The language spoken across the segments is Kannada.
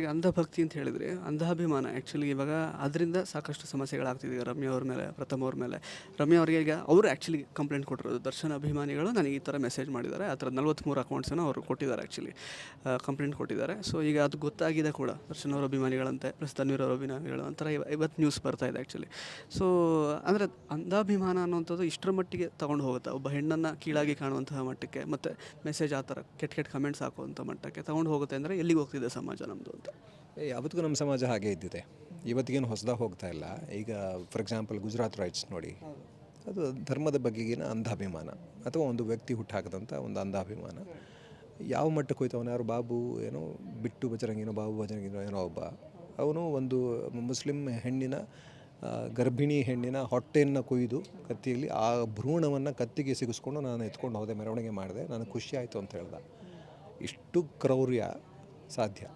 ಈಗ ಅಂಧಭಕ್ತಿ ಅಂತ ಹೇಳಿದ್ರೆ ಅಂಧಾಭಿಮಾನ ಆ್ಯಕ್ಚುಲಿ ಇವಾಗ ಅದರಿಂದ ಸಾಕಷ್ಟು ಸಮಸ್ಯೆಗಳಾಗ್ತಿದೆ. ರಮ್ಯಾ ಅವ್ರ ಮೇಲೆ, ಪ್ರಥಮ ಅವ್ರ ಮೇಲೆ. ರಮ್ಯಾ ಅವರಿಗೆ ಈಗ ಅವರು ಆ್ಯಕ್ಚುಲಿ ಕಂಪ್ಲೇಂಟ್ ಕೊಟ್ಟಿರೋದು. ದರ್ಶನ ಅಭಿಮಾನಿಗಳು ನನಗೆ ಈ ಥರ ಮೆಸೇಜ್ ಮಾಡಿದ್ದಾರೆ. ಆ ಥರ ನಲ್ವತ್ತ್ಮೂರು ಅಕೌಂಟ್ಸನ್ನು ಅವರು ಕೊಟ್ಟಿದ್ದಾರೆ ಆ್ಯಕ್ಚುಲಿ ಕಂಪ್ಲೇಂಟ್ ಕೊಟ್ಟಿದ್ದಾರೆ. ಸೊ ಈಗ ಅದು ಗೊತ್ತಾಗಿದೆ ಕೂಡ ದರ್ಶನ ಅವರ ಅಭಿಮಾನಿಗಳಂತೆ ಪ್ಲಸ್ ತನ್ವೀರ್ ಅವರ ಅಭಿಮಾನಿಗಳು ಒಂಥರ ಇವ- ಇವತ್ತು ನ್ಯೂಸ್ ಬರ್ತಾ ಇದೆ ಆ್ಯಕ್ಚುಲಿ ಸೊ ಅಂದರೆ ಅಂಧಾಭಿಮಾನ ಅನ್ನುವಂಥದ್ದು ಇಷ್ಟರ ಮಟ್ಟಿಗೆ ತೊಗೊಂಡು ಹೋಗುತ್ತೆ. ಒಬ್ಬ ಹೆಣ್ಣನ್ನು ಕೀಳಾಗಿ ಕಾಣುವಂತಹ ಮಟ್ಟಕ್ಕೆ, ಮತ್ತು ಮೆಸೇಜ್ ಆ ಥರ ಕೆಟ್ಟ ಕೆಟ್ಟ ಕಮೆಂಟ್ಸ್ ಹಾಕುವಂಥ ಮಟ್ಟಕ್ಕೆ ತೊಗೊಂಡು ಹೋಗುತ್ತೆ ಅಂದರೆ ಎಲ್ಲಿಗೆ ಹೋಗ್ತಿದೆ ಸಮಾಜ ನಮ್ಮದು ಅಂತ ಯಾವತ್ತಿಗೂ ನಮ್ಮ ಸಮಾಜ ಹಾಗೆ ಇದ್ದಿದೆ. ಇವತ್ತಿಗೇನು ಹೊಸದಾಗಿ ಹೋಗ್ತಾ ಇಲ್ಲ. ಈಗ ಫಾರ್ ಎಕ್ಸಾಂಪಲ್ ಗುಜರಾತ್ ರೈಟ್ಸ್ ನೋಡಿ. ಅದು ಧರ್ಮದ ಬಗೆಗಿನ ಅಂಧಾಭಿಮಾನ ಅಥವಾ ಒಂದು ವ್ಯಕ್ತಿ ಹುಟ್ಟಾಕದಂಥ ಒಂದು ಅಂಧಾಭಿಮಾನ. ಯಾವ ಮಟ್ಟಕ್ಕೆ ಹೋಯ್ತು ಅವನು ಯಾರು? ಬಾಬು ಏನೋ ಬಿಟ್ಟು ಬಜರಂಗಿನೋ, ಬಾಬು ಬಜರಂಗಿನೋ ಏನೋ ಒಬ್ಬ. ಅವನು ಒಂದು ಮುಸ್ಲಿಂ ಹೆಣ್ಣಿನ ಗರ್ಭಿಣಿ ಹೆಣ್ಣಿನ ಹೊಟ್ಟೆಯನ್ನು ಕೊಯ್ದು ಕತ್ತಿಯಲ್ಲಿ ಆ ಭ್ರೂಣವನ್ನು ಕತ್ತಿಗೆ ಸಿಗಿಸ್ಕೊಂಡು ನಾನು ಎತ್ಕೊಂಡು ಹೋದೆ, ಮೆರವಣಿಗೆ ಮಾಡಿದೆ, ನನಗೆ ಖುಷಿ ಆಯಿತು ಅಂತ ಹೇಳ್ದೆ. ಇಷ್ಟು ಕ್ರೌರ್ಯ ಸಾಧ್ಯ.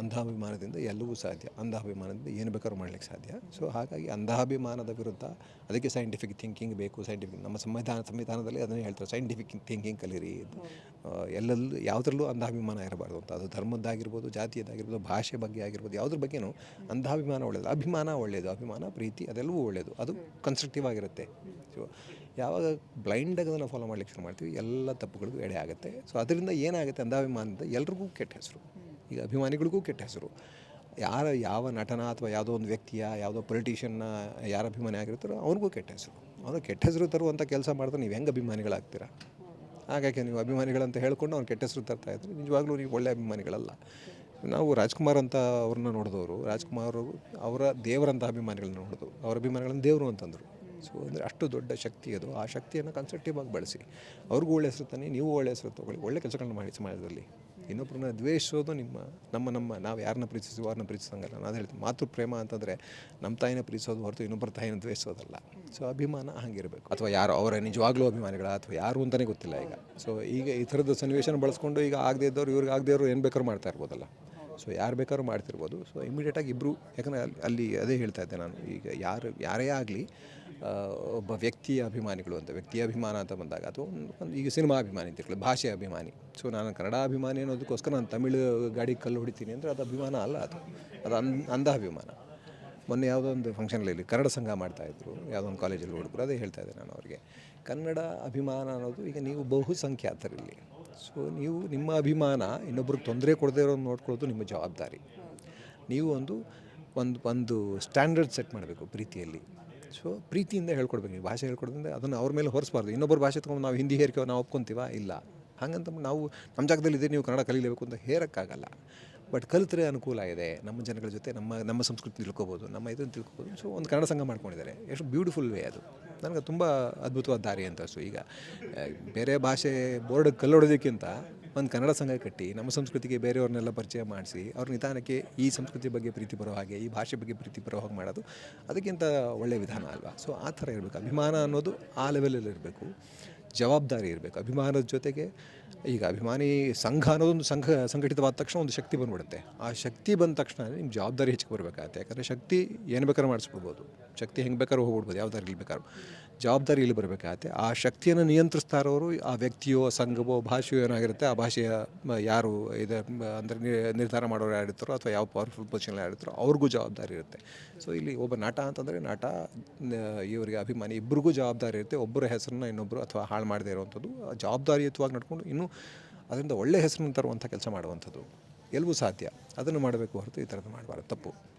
ಅಂಧಾಭಿಮಾನದಿಂದ ಎಲ್ಲವೂ ಸಾಧ್ಯ. ಅಂಧಾಭಿಮಾನದಿಂದ ಏನು ಬೇಕಾದ್ರೂ ಮಾಡ್ಲಿಕ್ಕೆ ಸಾಧ್ಯ. ಸೊ ಹಾಗಾಗಿ ಅಂಧಾಭಿಮಾನದ ವಿರುದ್ಧ ಅದಕ್ಕೆ ಸೈಂಟಿಫಿಕ್ ಥಿಂಕಿಂಗ್ ಬೇಕು. ಸೈಂಟಿಫಿಕ್ ನಮ್ಮ ಸಂವಿಧಾನ ಸಂವಿಧಾನದಲ್ಲಿ ಅದನ್ನೇ ಹೇಳ್ತಾರೆ. ಸೈಂಟಿಫಿಕ್ ಥಿಂಕಿಂಗ್ ಕಲೀರಿ ಎಲ್ಲೆಲ್ಲೂ ಯಾವುದ್ರಲ್ಲೂ ಅಂಧಾಭಿಮಾನ ಇರಬಾರ್ದು ಅಂತ. ಅದು ಧರ್ಮದ್ದಾಗಿರ್ಬೋದು ಜಾತಿಯದ್ದಾಗಿರ್ಬೋದು ಭಾಷೆ ಬಗ್ಗೆ ಆಗಿರ್ಬೋದು ಯಾವುದ್ರ ಬಗ್ಗೆನೂ ಅಂಧಾಭಿಮಾನ ಒಳ್ಳೆಯದು ಅಭಿಮಾನ ಒಳ್ಳೆಯದು ಅಭಿಮಾನ ಪ್ರೀತಿ ಅದೆಲ್ಲವೂ ಒಳ್ಳೆಯದು ಅದು ಕನ್ಸ್ಟ್ರಕ್ಟಿವ್ ಆಗಿರುತ್ತೆ. ಸೊ ಯಾವಾಗ ಬ್ಲೈಂಡಾಗಿ ಅದನ್ನು ಫಾಲೋ ಮಾಡ್ಲಿಕ್ಕೆ ಶುರು ಮಾಡ್ತೀವಿ ಎಲ್ಲ ತಪ್ಪುಗಳಿಗೂ ಎಡೆ ಆಗುತ್ತೆ. ಸೊ ಅದರಿಂದ ಏನಾಗುತ್ತೆ ಅಂಧಾಭಿಮಾನದಿಂದ ಎಲ್ರಿಗೂ ಕೆಟ್ಟ ಹೆಸರು. ಈಗ ಅಭಿಮಾನಿಗಳಿಗೂ ಕೆಟ್ಟ ಹೆಸರು. ಯಾರ ಯಾವ ನಟನ ಅಥವಾ ಯಾವುದೋ ಒಂದು ವ್ಯಕ್ತಿಯ, ಯಾವುದೋ ಪೊಲಿಟಿಷಿಯನ್ನ ಯಾರ ಅಭಿಮಾನಿ ಆಗಿರ್ತಾರೋ ಅವ್ರಿಗೂ ಕೆಟ್ಟ ಹೆಸರು. ಅವರು ಕೆಟ್ಟ ಹೆಸರು ತರುವಂಥ ಕೆಲಸ ಮಾಡಿದ್ರೆ ನೀವು ಹೆಂಗೆ ಅಭಿಮಾನಿಗಳಾಗ್ತೀರಾ? ಹಾಗಾಗಿ ನೀವು ಅಭಿಮಾನಿಗಳಂತ ಹೇಳ್ಕೊಂಡು ಅವ್ನು ಕೆಟ್ಟ ಹೆಸರು ತರ್ತಾ ಇದ್ರು ನಿಜವಾಗ್ಲೂ ನೀವು ಒಳ್ಳೆ ಅಭಿಮಾನಿಗಳಲ್ಲ. ನಾವು ರಾಜ್ಕುಮಾರ್ ಅಂತ ಅವ್ರನ್ನ ನೋಡಿದವರು, ರಾಜ್ಕುಮಾರ್ ಅವರು ದೇವರಂಥ ಅಭಿಮಾನಿಗಳನ್ನ ನೋಡಿದ್ರು ಅವ್ರ ಅಭಿಮಾನಿಗಳನ್ನ ದೇವರು ಅಂತಂದರು. ಸೊ ಅಂದರೆ ಅಷ್ಟು ದೊಡ್ಡ ಶಕ್ತಿ ಅದು. ಆ ಶಕ್ತಿಯನ್ನು ಕನ್ಸ್ಟ್ರಕ್ಟಿವ್ ಆಗಿ ಬಳಸಿ. ಅವ್ರಿಗೂ ಒಳ್ಳೆ ಹೆಸರು ತಾನೆ ನೀವು ಒಳ್ಳೆ ಹೆಸರು ತಗೊಳ್ಳಿ. ಒಳ್ಳೆ ಕೆಲಸಗಳನ್ನ ಮಾಡಿ, ಸಮಾಜದಲ್ಲಿ. ಇನ್ನೊಬ್ಬರನ್ನ ದ್ವೇಷಿಸೋದು ನಿಮ್ಮ, ನಮ್ಮ ನಮ್ಮ, ನಾವು ಯಾರನ್ನ ಪ್ರೀತಿಸ್ತೀವೋ ಅವ್ರನ್ನ ಪ್ರೀತಿಸೋಂಗಲ್ಲ. ನಾನು ಹೇಳ್ತೀನಿ ಮಾತೃ ಪ್ರೇಮ ಅಂತಂದರೆ ನಮ್ಮ ತಾಯಿನ ಪ್ರೀತಿಸೋದು ಹೊರತು ಇನ್ನೊಬ್ಬರ ತಾಯಿನ ದ್ವೇಷಿಸೋದಲ್ಲ ಸೊ ಅಭಿಮಾನ ಹಾಗಿರಬೇಕು. ಅಥವಾ ಯಾರು, ಅವರ ನಿಜವಾಗ್ಲೂ ಅಭಿಮಾನಿಗಳ, ಅಥವಾ ಯಾರು ಅಂತಲೇ ಗೊತ್ತಿಲ್ಲ ಈಗ. ಸೊ ಈಗ ಈ ಥರದ ಸನ್ನಿವೇಶನ ಬಳಸ್ಕೊಂಡು ಈಗ ಆಗದೇ ಇದ್ದವ್ರು, ಇವ್ರಿಗೆ ಆಗದೇ ಇರೋರು ಏನು ಬೇಕಾದ್ರೂ ಮಾಡ್ತಾ ಇರ್ಬೋದಲ್ಲ. ಸೊ ಯಾರು ಬೇಕಾದ್ರೂ ಮಾಡ್ತಿರ್ಬೋದು. ಸೊ ಇಮಿಡಿಯೇಟಾಗಿ ಇಬ್ಬರು ಯಾಕಂದರೆ ಅಲ್ಲಿ ಅಲ್ಲಿ ಅದೇ ಹೇಳ್ತಾ ಇದ್ದೆ ನಾನು. ಈಗ ಯಾರು, ಯಾರೇ ಆಗಲಿ ಒಬ್ಬ ವ್ಯಕ್ತಿಯ ಅಭಿಮಾನಿಗಳು ಅಂತ, ವ್ಯಕ್ತಿಯ ಅಭಿಮಾನ ಅಂತ ಬಂದಾಗ ಅಥವಾ ಒಂದು ಈಗ ಸಿನಿಮಾ ಅಭಿಮಾನಿ ಅಂತ ಹೇಳಿ ಭಾಷೆ ಅಭಿಮಾನಿ. ಸೊ ನಾನು ಕನ್ನಡ ಅಭಿಮಾನಿ ಅನ್ನೋದಕ್ಕೋಸ್ಕರ ನಾನು ತಮಿಳು ಗಾಡಿ ಕಲ್ಲು ಹೊಡಿತೀನಿ ಅಂದರೆ ಅದು ಅಭಿಮಾನ ಅಲ್ಲ ಅದು. ಅದು ಅಂದ, ಅಂಧ ಅಭಿಮಾನ. ಮೊನ್ನೆ ಯಾವುದೋ ಒಂದು ಫಂಕ್ಷನಲ್ಲಿ ಕನ್ನಡ ಸಂಘ ಮಾಡ್ತಾಯಿದ್ರು ಯಾವುದೋ ಒಂದು ಕಾಲೇಜಲ್ಲಿ ಹುಡುಗರು, ಅದೇ ಹೇಳ್ತಾ ಇದ್ದೆ ನಾನು ಅವರಿಗೆ. ಕನ್ನಡ ಅಭಿಮಾನ ಅನ್ನೋದು ಈಗ ನೀವು ಬಹುಸಂಖ್ಯಾತರಿಲ್ಲಿ. ಸೊ ನೀವು ನಿಮ್ಮ ಅಭಿಮಾನ ಇನ್ನೊಬ್ರಿಗೆ ತೊಂದರೆ ಕೊಡದೇ ಇರೋದು ನೋಡ್ಕೊಳ್ಳೋದು ನಿಮ್ಮ ಜವಾಬ್ದಾರಿ. ನೀವು ಒಂದು ಒಂದು ಒಂದು ಸ್ಟ್ಯಾಂಡರ್ಡ್ ಸೆಟ್ ಮಾಡಬೇಕು ಪ್ರೀತಿಯಲ್ಲಿ. ಸೊ ಪ್ರೀತಿಯಿಂದ ಹೇಳ್ಕೊಡ್ಬೇಕು. ನೀವು ಭಾಷೆ ಹೇಳ್ಕೊಡೋದ್ರಿಂದ ಅದನ್ನು ಅವ್ರ ಮೇಲೆ ಹೊರಿಸ್ಬಾರ್ದು. ಇನ್ನೊಬ್ಬರು ಭಾಷೆ ತೊಗೊಂಡು ನಾವು ಹಿಂದಿ ಹೇರಿಕೆ, ನಾವು ಒಪ್ಕೊಂತೀವ? ಇಲ್ಲ. ಹಾಗಂತ ನಾವು ನಮ್ಮ ಜಾಗದಲ್ಲಿ ಇದ್ದೀವಿ ನೀವು ಕನ್ನಡ ಕಲೀಲೇಬೇಕು ಅಂತ ಹೇರೋಕ್ಕಾಗಲ್ಲ. ಬಟ್ ಕಲಿತ್ರೆ ಅನುಕೂಲ ಇದೆ ನಮ್ಮ ಜನಗಳ ಜೊತೆ ನಮ್ಮ ನಮ್ಮ ಸಂಸ್ಕೃತಿ ತಿಳ್ಕೊಬೋದು, ನಮ್ಮ ಇದನ್ನು ತಿಳ್ಕೊಬೋದು. ಸೊ ಒಂದು ಕನ್ನಡ ಸಂಘ ಮಾಡ್ಕೊಂಡಿದ್ದಾರೆ. ಎಷ್ಟು ಬ್ಯೂಟಿಫುಲ್ ವೇ ಅದು. ನನಗೆ ತುಂಬ ಅದ್ಭುತವಾದ ದಾರಿ ಅಂತ ಸೊ ಈಗ ಬೇರೆ ಭಾಷೆ ಬೋರ್ಡ್ ಕಲ್ಲೊಡೋದಕ್ಕಿಂತ ಒಂದು ಕನ್ನಡ ಸಂಘ ಕಟ್ಟಿ, ನಮ್ಮ ಸಂಸ್ಕೃತಿಗೆ ಬೇರೆಯವ್ರನ್ನೆಲ್ಲ ಪರಿಚಯ ಮಾಡಿಸಿ, ಅವ್ರ ನಿಧಾನಕ್ಕೆ ಈ ಸಂಸ್ಕೃತಿ ಬಗ್ಗೆ ಪ್ರೀತಿ ಬರೋ ಹಾಗೆ, ಈ ಭಾಷೆ ಬಗ್ಗೆ ಪ್ರೀತಿ ಬರೋ ಹಾಗೆ ಮಾಡೋದು, ಅದಕ್ಕಿಂತ ಒಳ್ಳೆಯ ವಿಧಾನ ಅಲ್ವಾ? ಸೊ ಆ ಥರ ಇರಬೇಕು. ಅಭಿಮಾನ ಅನ್ನೋದು ಆ ಲೆವೆಲಲ್ಲಿ ಇರಬೇಕು. ಜವಾಬ್ದಾರಿ ಇರಬೇಕು. ಅಭಿಮಾನದ ಜೊತೆಗೆ ಈಗ ಅಭಿಮಾನಿ ಸಂಘ ಅನ್ನೋದೊಂದು ಸಂಘ, ಸಂಘಟಿತವಾದ ತಕ್ಷಣ ಒಂದು ಶಕ್ತಿ ಬಂದ್ಬಿಡುತ್ತೆ. ಆ ಶಕ್ತಿ ಬಂದ ತಕ್ಷಣ ನಿಮ್ಮ ಜವಾಬ್ದಾರಿ ಹೆಚ್ಚಿಗೆ ಬರಬೇಕಾಗತ್ತೆ. ಯಾಕಂದರೆ ಶಕ್ತಿ ಏನು ಬೇಕಾದ್ರೂ ಮಾಡಿಸ್ಬಿಡ್ಬೋದು. ಶಕ್ತಿ ಹೆಂಗೆ ಬೇಕಾದ್ರೂ ಹೋಗ್ಬಿಡ್ಬೋದು. ಯಾವ ಇಲ್ಲಿ ಬೇಕಾದ್ರೂ. ಜವಾಬ್ದಾರಿ ಇಲ್ಲಿ ಬರಬೇಕಾಗತ್ತೆ. ಆ ಶಕ್ತಿಯನ್ನು ನಿಯಂತ್ರಿಸ್ತಾ ಇರೋರು ಆ ವ್ಯಕ್ತಿಯೋ, ಸಂಘವೋ, ಭಾಷೆಯೋ ಏನಾಗಿರುತ್ತೆ, ಆ ಭಾಷೆಯ ಯಾರು ಇದು ಅಂದರೆ ನಿರ್ಧಾರ ಮಾಡೋರು ಯಾರಿರ್ತಾರೋ ಅಥವಾ ಯಾವ ಪವರ್ಫುಲ್ ಪೊಸಿಷನ್ ಯಾರಿರ್ತಾರೋ ಅವ್ರಿಗೂ ಜವಾಬ್ದಾರಿ ಇರುತ್ತೆ. ಸೊ ಇಲ್ಲಿ ಒಬ್ಬ ನಟ ಅಂತಂದರೆ ನಟ ಇವರಿಗೆ ಅಭಿಮಾನಿ ಇಬ್ಬರಿಗೂ ಜವಾಬ್ದಾರಿ ಇರುತ್ತೆ. ಒಬ್ಬರ ಹೆಸರನ್ನ ಇನ್ನೊಬ್ಬರು ಅಥವಾ ಹಾಳು ಮಾಡದೇ ಇರುವಂಥದ್ದು, ಜವಾಬ್ದಾರಿಯುತವಾಗಿ ನಡ್ಕೊಂಡು ಇನ್ನೂ ಅದರಿಂದ ಒಳ್ಳೆಯ ಹೆಸರನ್ನು ತರುವಂಥ ಕೆಲಸ ಮಾಡುವಂಥದ್ದು. ಎಲ್ಲವೂ ಸಾಧ್ಯ. ಅದನ್ನು ಮಾಡಬೇಕು ಹೊರತು ಈ ಥರದ್ದು ಮಾಡಬಾರ್ದು. ತಪ್ಪು.